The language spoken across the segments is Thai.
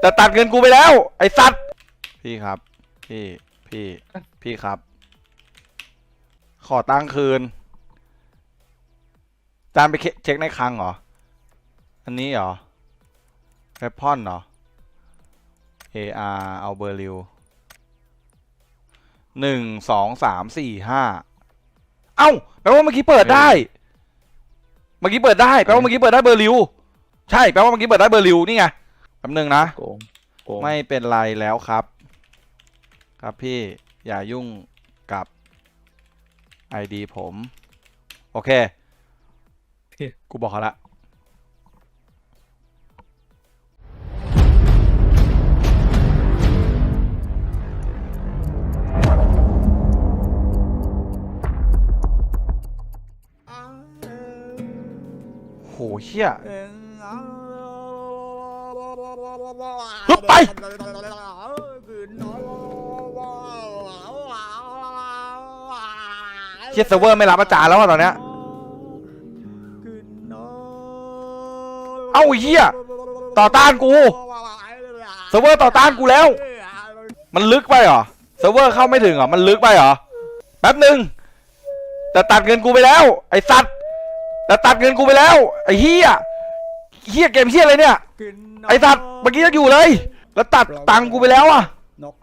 แต่ตัดเงินกูไปแล้ว ไอ้สัตว์ พี่ครับ พี่ พี่ พี่ครับ ขอตังค์คืน จานไปเช็คในคลังเหรอ อันนี้เหรอแรปพอนเหรอ AR เอาเบอร์ริวหนึ่งสองสามสี่ห้าเอ้าแปลว่าเมื่อกี้เปิดได้ เมื่อกี้เปิดได้แปลว่าเมื่อกี้เปิดได้เบอร์ริว ใช่แปลว่าเมื่อกี้เปิดได้เบอร์ริวนี่ไง แป๊บนึงนะ โกงโกงไม่เป็นไรแล้วครับ ครับพี่อย่ายุ่งกับ ID ผม โอเค กูบอกเขาละโหเชี่ย ฮึบไป เชี่ยเซิร์ฟเวอร์ไม่รับอาจารย์แล้วอะตอนเนี้ย เอ้าไอ้เหี้ย ต่อต้านกู เซิร์ฟเวอร์ต่อต้านกูแล้ว มันลึกไปเหรอ เซิร์ฟเวอร์เข้าไม่ถึงเหรอ มันลึกไปเหรอ แป๊บหนึ่งแต่ตัดเงินกูไปแล้ว ไอ้สัตว์แต่ตัดเงินกูไปแล้ว ไอ้เหี้ยเหี้ยเกมเหี้ยอะไรเนี่ย ไอ้สัตว์เมื่อกี้ยังอยู่เลย แล้วตัดตังค์กูไปแล้วอะนก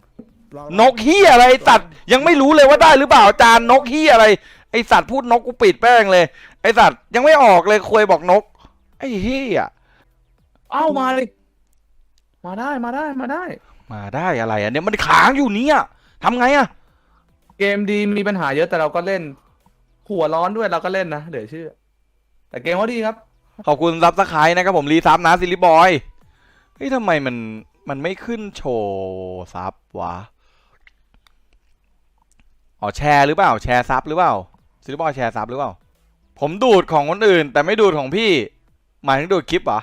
นกเฮียอะไรไอ้สัตว์ยังไม่รู้เลยว่าได้หรือเปล่าอาจารย์นกเฮียอะไร ไอสัตว์พูดนกกูปิดแป้งเลย ไอสัตว์ยังไม่ออกเลยคุยบอกนก ไอ้เฮียเอ้ามาเลย มาได้มาได้มาได้ มาได้อะไรอะเนี่ยมันค้างอยู่เนี่ยทำไงอะเกมดีมีปัญหาเยอะแต่เราก็เล่น หัวร้อนด้วยเราก็เล่นนะเดี๋ยวเชื่อ แต่เกมเขาดีครับ ขอบคุณซับสไครต์นะครับผมรีซับนะซิลิบอย เฮ้ยทำไมมันมันไม่ขึ้นโชว์ซับวะ อ๋อแชร์หรือเปล่า แชร์ซับหรือเปล่าซิลิบอยแชร์ซับหรือเปล่า ผมดูดของคนอื่น แต่ไม่ดูดของพี่ หมายถึงดูดคลิปเหรอ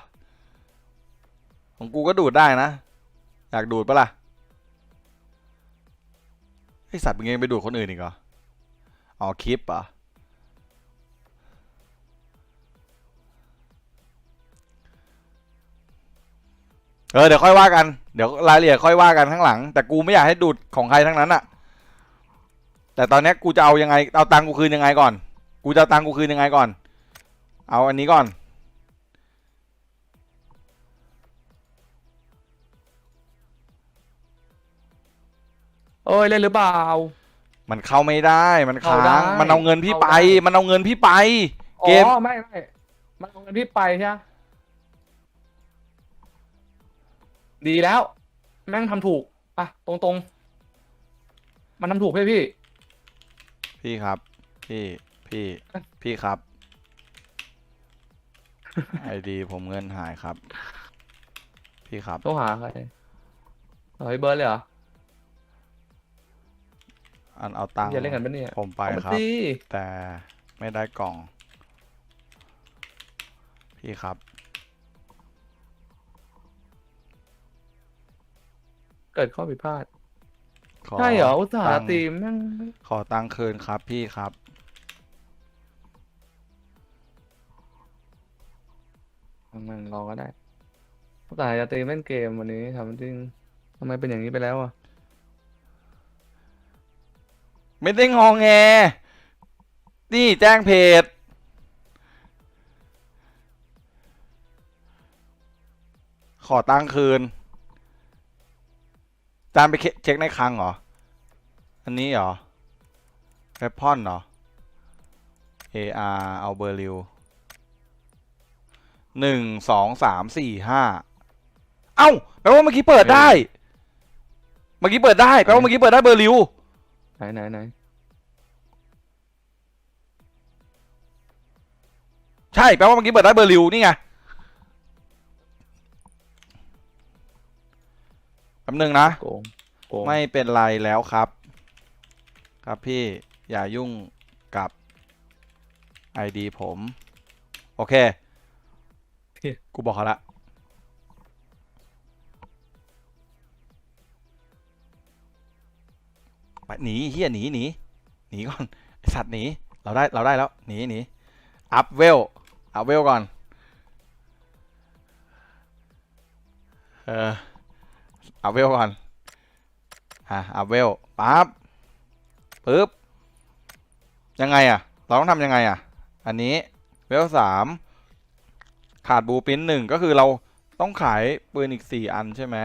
ของกูก็ดูดได้นะ อยากดูดปะล่ะไอสัตว์มึงยังไปดูดคนอื่นอีกเหรอ อ๋อคลิปเหรอ่ เออเดี๋ยวค่อยว่ากันเดี๋ยวรายละเอียดค่อยว่ากันข้างหลัง แต่กูไม่อยากให้ดูดของใครทั้งนั้นอะแต่ตอนเนี้ยกูจะเอายังไงเอาตังค์กูคืนยังไงก่อน กูจะเอาตังค์กูคืนยังไงก่อน เอาอันนี้ก่อน โอ้ยเล่นหรือเปล่า มันเข้าไม่ได้มันค้าเข้าได้งมันเอาเงินพี่ไปเข้าได้ มันเอาเงินพี่ไป อ๋เกมอไม่ไม่มันเอาเงินพี่ไปใช่ไหม ดีแล้ว แม่งทำถูกอะตรงตรงๆมันทำถูกใช่พี่ พี่ครับ พี่พี่ พี่ครับ ไอดีผมเงินหายครับ พี่ครับต้องหาใครเอาพี่เบิร์ดเลยเหรอ อันเอาตังค์อย่าเล่นกันปะเนี่ย ผมไปเอามาครับ สิแต่ไม่ได้กล่อง พี่ครับ กิดข้อผิดพลาดขอใช่เหรอ อุตส่าตัห์งค์ตีมแม่งขอตังค์คืนครับพี่ครับแม่งรอก็ได้ อุตส่าห์จะตีมเล่นเกมวันนี้ทำจริงทำไมเป็นอย่างนี้ไปแล้วอะ ไม่ได้งองแง นี่แจ้งเพจ ขอตังค์คืน จานไปเช็คในคลังเหรอ อันนี้เหรอแรปพอนเหรอ AR เอาเบอร์ริวหนึ่งสองสามสี่ห้าเอ้าแปลว่าเมื่อกี้เปิดได้ เมื่อกี้เปิดได้แปลว่าเมื่อกี้เปิดได้เบอร์ริวไหนไหนไหนใช่แปลว่าเมื่อกี้เปิดได้เบอร์ริวนี่ไง แป๊บนึงนะ โกงโกงไม่เป็นไรแล้วครับ ครับพี่อย่ายุ่งกับ ID ผม โอเค กูบอกเขาละไปหนีเฮียหนีหนีหนีก่อนไอสัตว์หนีเราได้เราได้แล้วหนีหนีอัพเวลอัพเวลก่อน เออ อาเวลก่อน อะอาเวลปั๊บปึ๊บ ยังไงอะ เราต้องทำยังไงอะ อันนี้เวลสามขาดบูปินหนึ่งก็คือเราต้องขายปืนอีกสี่อันใช่ไหม